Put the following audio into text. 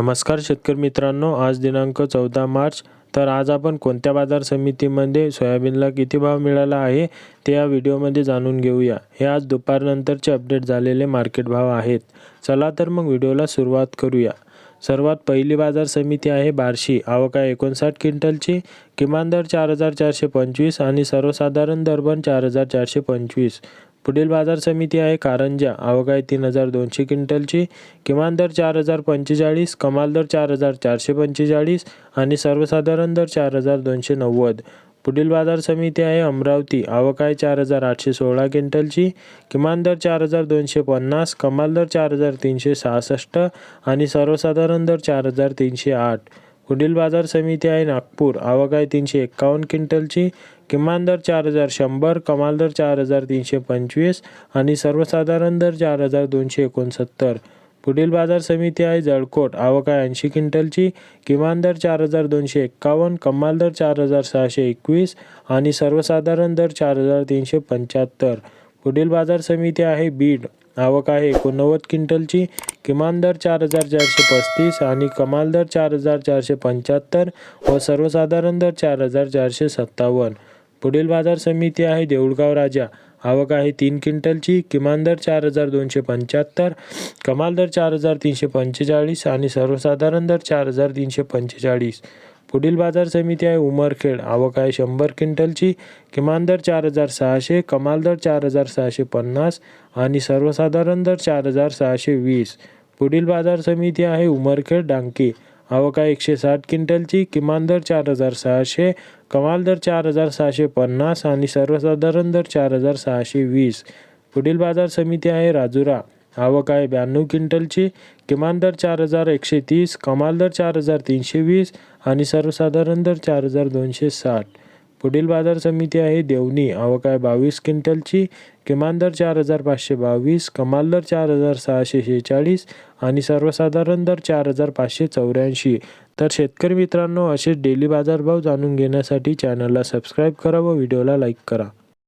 नमस्कार शेतकरी मित्रांनो आज दिनांक चौदा मार्च. तर आज आपण कोणत्या बाजार समितीमध्ये सोयाबीनला किती भाव मिळाला आहे ते या व्हिडिओमध्ये जाणून घेऊया. हे आज दुपारनंतरचे अपडेट झालेले मार्केट भाव आहेत. चला तर मग व्हिडिओला सुरुवात करूया. सर्वात पहिली बाजार समिती आहे बार्शी. आवक आहे एकोणसाठ क्विंटलची किमान दर चार हजार चारशे पंचवीस आणि सर्वसाधारण दर पण चार हजार चारशे पंचवीस. पुढील बाजार समिती आहे. कारंजा आवक तीन हजार दोनशे क्विंटलची किमान दर चार हजार पंचेचाळीस कमाल दर चार हजार चारशे पंचेचाळीस आणि सर्वसाधारण दर चार हजार दोनशे नव्वद. पुढील बाजार समिती आहे अमरावती आवक आहे चार हजार आठशे सोळा क्विंटलची किमान दर चार हजार दोनशे पन्नास कमाल दर चार हजार तीनशे सहासष्ट आणि सर्वसाधारण दर चार हजार तीनशे आठ. पुढील बाजार समिती आहे नागपूर. आवक आहे तीनशे एक्कावन्न क्विंटलची. किमान दर चार हजार शंभर कमाल दर चार हजार तीनशे पंचवीस आणि सर्वसाधारण दर चार हजार दोनशे एकोणसत्तर. पुढील बाजार समिती आहे जळकोट. आवक आहे ऐंशी क्विंटलची. किमान दर चार हजार दोनशे एक्कावन्न कमाल दर चार हजार सहाशे एकवीस आणि सर्वसाधारण दर चार हजार तीनशे पंच्याहत्तर. पुढील बाजार समिती आहे बीड. आवक आहे. एकोणनव्वद क्विंटलची किमान दर चार हजार चारशे पस्तीस आणि कमाल दर चार हजार चारशे पंच्याहत्तर व सर्वसाधारण दर चार हजार चारशे सत्तावन्न. पुढील बाजार समिती आहे देऊळगाव राजा. आवक आहे तीन क्विंटलची किमान दर चार हजार दोनशे पंच्याहत्तर कमाल दर चार हजार तीनशे पंचेचाळीस आणि सर्वसाधारण दर चार हजार तीनशे पंचेचाळीस. पुढील बाजार समिती आहे उमरखेड. आवक आहे शंभर क्विंटलची. किमान दर चार हजार सहाशे कमाल दर चार हजार सहाशे पन्नास आणि सर्वसाधारण दर चार हजार सहाशे वीस. पुढील बाजार समिती आहे उमरखेड डांकी. आवक आहे एकशे साठ क्विंटलची. किमान दर चार हजार सहाशे कमाल दर चार हजार सहाशे पन्नास आणि सर्वसाधारण दर चार हजार सहाशे वीस. पुढील बाजार समिती आहे राजुरा. आवक आहे. ब्याण्णव क्विंटलची किमान दर चार हजार एकशे तीस कमाल दर चार हजार तीनशे वीस आणि सर्वसाधारण दर चार हजार दोनशे साठ. पुढील बाजार समिती आहे देवणी. आवक आहे बावीस क्विंटलची किमान दर चार हजार पाचशे बावीस कमाल दर चार हजार सहाशे शेहेचाळीस आणि सर्वसाधारण दर चार हजार पाचशे चौऱ्याऐंशी. तर शेतकरी मित्रांनो असेच डेली बाजारभाव जाणून घेण्यासाठी चॅनलला सबस्क्राईब करा व व्हिडिओला लाईक करा.